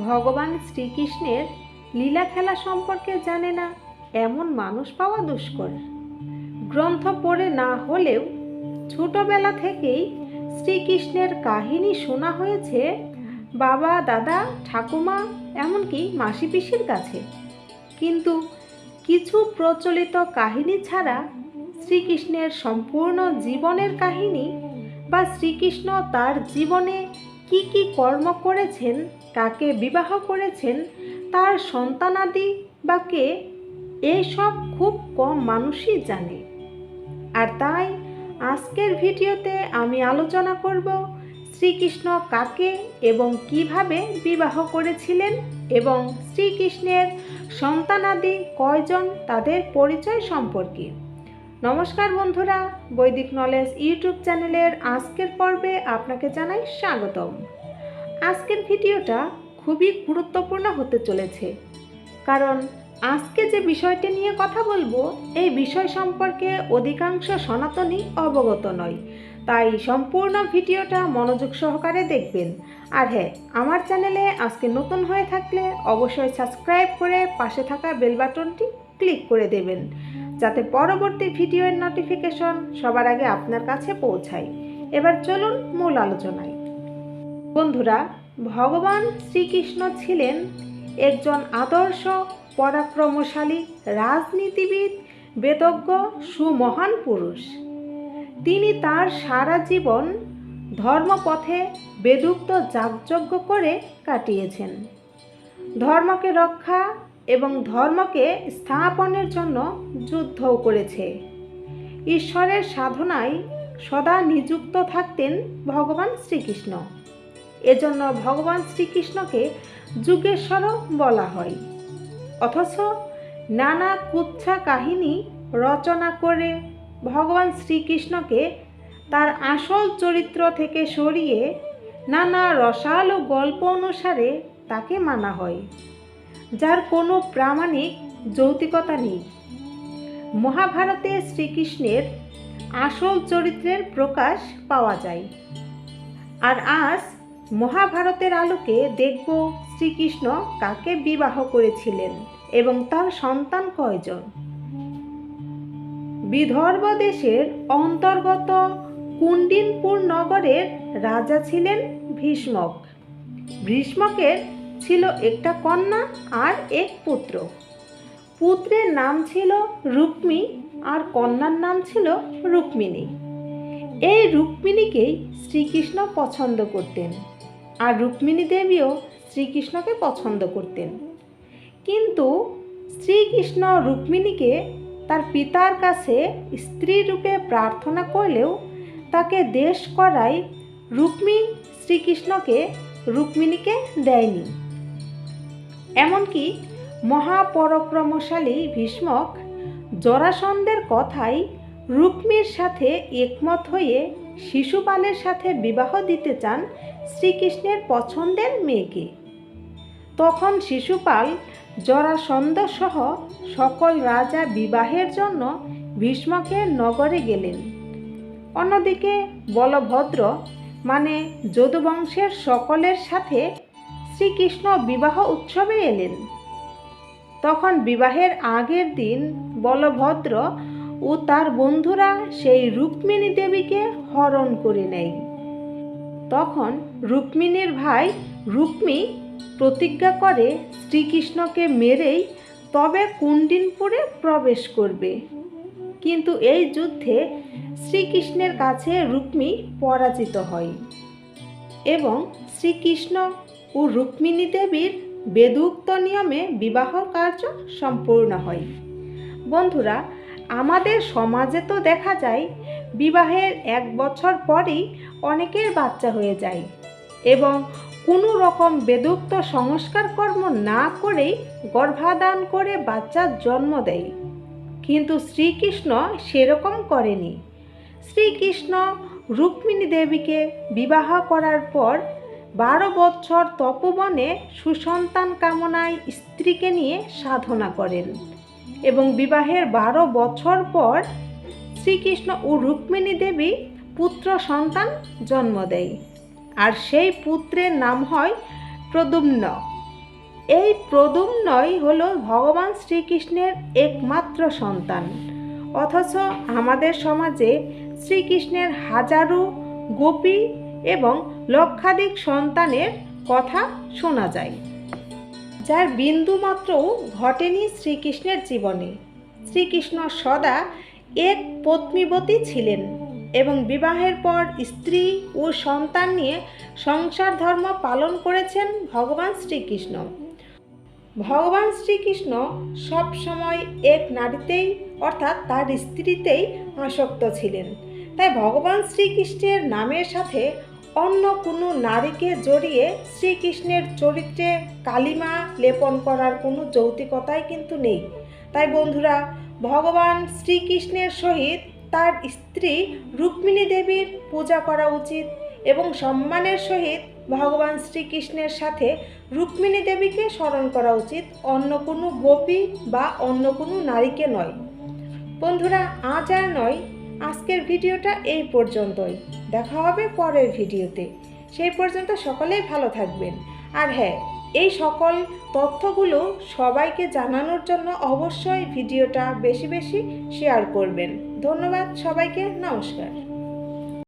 ভগবান শ্রীকৃষ্ণের লীলা খেলা সম্পর্কে জানে না, এমন মানুষ পাওয়া দুষ্কর। গ্রন্থ পড়ে না হলেও ছোটবেলা থেকেই শ্রীকৃষ্ণের কাহিনী শোনা হয়েছে বাবা, দাদা, ঠাকুমা, এমনকি মাসি পিসির কাছে। কিন্তু কিছু প্রচলিত কাহিনী ছাড়া শ্রীকৃষ্ণের সম্পূর্ণ জীবনের কাহিনী বা শ্রীকৃষ্ণ তার জীবনে কি কি কর্ম করেছেন, কাকে বিবাহ করেছেন, তার সন্তানাদি বা কে এইসব খুব কম মানুষই জানে। আর তাই আজকের ভিডিওতে আমি আলোচনা করব শ্রীকৃষ্ণ কাকে এবং কীভাবে বিবাহ করেছিলেন এবং শ্রীকৃষ্ণের সন্তানাদি কয়জন, তাদের পরিচয় সম্পর্কে। নমস্কার বন্ধুরা, বৈদিক নলেজ ইউটিউব চ্যানেলের আজকের পর্বে আপনাকে জানাই স্বাগতম। আজকের ভিডিওটা খুবই গুরুত্বপূর্ণ হতে চলেছে। কারণ আজকে যে বিষয়টি নিয়ে কথা বলব, এই বিষয় সম্পর্কে অধিকাংশ সনাতনী অবগত নয়। তাই সম্পূর্ণ ভিডিওটা মনোযোগ সহকারে দেখবেন। আর হ্যাঁ আমার চ্যানেলে আজকে নতুন হয়ে থাকলে অবশ্যই সাবস্ক্রাইব করে পাশে থাকা বেল বাটনটি ক্লিক করে দেবেন। যাতে পরবর্তী ভিডিওর নোটিফিকেশন সবার আগে আপনার কাছে পৌঁছায়। এবার চলুন মূল আলোচনায়। বন্ধুরা, ভগবান শ্রীকৃষ্ণ ছিলেন একজন আদর্শ, পরাক্রমশালী রাজনীতিবিদ, বেদজ্ঞ, সুমহান পুরুষ। তিনি তার সারা জীবন ধর্মপথে বেদুক্ত যাগযজ্ঞ করে কাটিয়েছেন। ধর্মকে রক্ষা এবং ধর্মকে স্থাপনের জন্য যুদ্ধও করেছে। ঈশ্বরের সাধনায় সদা নিযুক্ত থাকতেন ভগবান শ্রীকৃষ্ণ। এজন্য ভগবান শ্রীকৃষ্ণকে যুগেশ্বরও বলা হয়। অথচ নানা কুচ্ছা কাহিনী রচনা করে ভগবান শ্রীকৃষ্ণকে তার আসল চরিত্র থেকে সরিয়ে নানা রসালো গল্প অনুসারে তাকে মানা হয়। যার কোনো প্রামাণিক যৌতিকতা নেই। মহাভারতে শ্রীকৃষ্ণের আসল চরিত্রের প্রকাশ পাওয়া যায়। আর আজ মহাভারতের আলোকে দেখব শ্রীকৃষ্ণ কাকে বিবাহ করেছিলেন এবং তার সন্তান কয়জন। বিদর্ভ দেশের অন্তর্গত কুন্ডিনপুর নগরের রাজা ছিলেন ভীষ্মক। ভীষ্মকের ছিল একটা কন্যা আর এক পুত্র। পুত্রের নাম ছিল রুক্মী আর কন্যার নাম ছিল রুক্মিণী। এই রুক্মিণীকেই শ্রীকৃষ্ণ পছন্দ করতেন আর রুক্মিণী দেবীও শ্রীকৃষ্ণকে পছন্দ করতেন। কিন্তু শ্রীকৃষ্ণ রুক্মিণীকে তার পিতার কাছে স্ত্রী রূপে প্রার্থনা করলেও তাকে দেশ করায় রুক্মী শ্রীকৃষ্ণকে রুক্মিণীকে দেয়নি। এমনকি মহাপরাক্রমশালী ভীষ্মক জরাসন্ধের কথাই রুক্মির সাথে একমত হয়ে শিশুপালের সাথে বিবাহ দিতে চান শ্রীকৃষ্ণের পছন্দের মেয়েকে। তখন শিশুপাল জরাসন্ধ সহ সকল রাজা বিবাহের জন্য ভীষ্মকের নগরে গেলেন। অন্যদিকে বলভদ্র মানে যদুবংশের সকলের সাথে শ্রীকৃষ্ণ বিবাহ উৎসবে এলেন। তখন বিবাহের আগের দিন বলভদ্র ও তার বন্ধুরা সেই রুক্মিণী দেবীকে হরণ করে নেয়। তখন রুক্মিণীর ভাই রুক্মি প্রতিজ্ঞা করে শ্রীকৃষ্ণকে মেরেই তবে কুণ্ডিনপুরে প্রবেশ করবে। কিন্তু এই যুদ্ধে শ্রীকৃষ্ণের কাছে রুক্মি পরাজিত হয় এবং শ্রীকৃষ্ণ ও রুক্মিণী দেবীর বেদুক্ত নিয়মে বিবাহ কার্য সম্পূর্ণ হয়। বন্ধুরা, আমাদের সমাজে তো দেখা যায়, বিবাহের এক বছর পরেই অনেকের বাচ্চা হয়ে যায় এবং কোনো রকম বেদুক্ত সংস্কার কর্ম না করেই গর্ভাধান করে বাচ্চার জন্ম দেয়। কিন্তু শ্রীকৃষ্ণ সেরকম করেনি। শ্রীকৃষ্ণ রুক্মিণী দেবীকে বিবাহ করার পর বারো বছর তপবনে সুসন্তান কামনায় স্ত্রীকে নিয়ে সাধনা করেন এবং বিবাহের বারো বছর পর শ্রীকৃষ্ণ ও রুক্মিণী দেবী পুত্র সন্তান জন্ম দেয়। আর সেই পুত্রের নাম হয় প্রদুম্ন এই প্রদুম্নই হল ভগবান শ্রীকৃষ্ণের একমাত্র সন্তান। অথচ আমাদের সমাজে শ্রীকৃষ্ণের হাজারো গোপী এবং লক্ষাধিক সন্তানের কথা শোনা যায়, যার বিন্দুমাত্রও ঘটেনি শ্রীকৃষ্ণের জীবনে। শ্রীকৃষ্ণ সদা এক পত্নীবতী ছিলেন এবং বিবাহের পর স্ত্রী ও সন্তান নিয়ে সংসার ধর্ম পালন করেছেন ভগবান শ্রীকৃষ্ণ। ভগবান শ্রীকৃষ্ণ সবসময় এক নারীতেই, অর্থাৎ তার স্ত্রীতেই আসক্ত ছিলেন। তাই ভগবান শ্রীকৃষ্ণের নামের সাথে অন্য কোনো নারীকে জড়িয়ে শ্রীকৃষ্ণের চরিত্রে কালিমা লেপন করার কোনো যৌতিকতাই কিন্তু নেই। তাই বন্ধুরা, ভগবান শ্রীকৃষ্ণের সহিত তার স্ত্রী রুক্মিণী দেবীর পূজা করা উচিত এবং সম্মানের সহিত ভগবান শ্রীকৃষ্ণের সাথে রুক্মিণী দেবীকে স্মরণ করা উচিত, অন্য কোনো গোপী বা অন্য কোনো নারীকে নয়। বন্ধুরা, আজ আর নয় আজকের ভিডিওটা এই পর্যন্তই। দেখা হবে পরের ভিডিওতে। সেই পর্যন্ত সকলেই ভালো থাকবেন। আর হ্যাঁ এই সকল তথ্যগুলো সবাইকে জানানোর জন্য অবশ্যই ভিডিওটা বেশি বেশি শেয়ার করবেন। ধন্যবাদ সবাইকে, নমস্কার।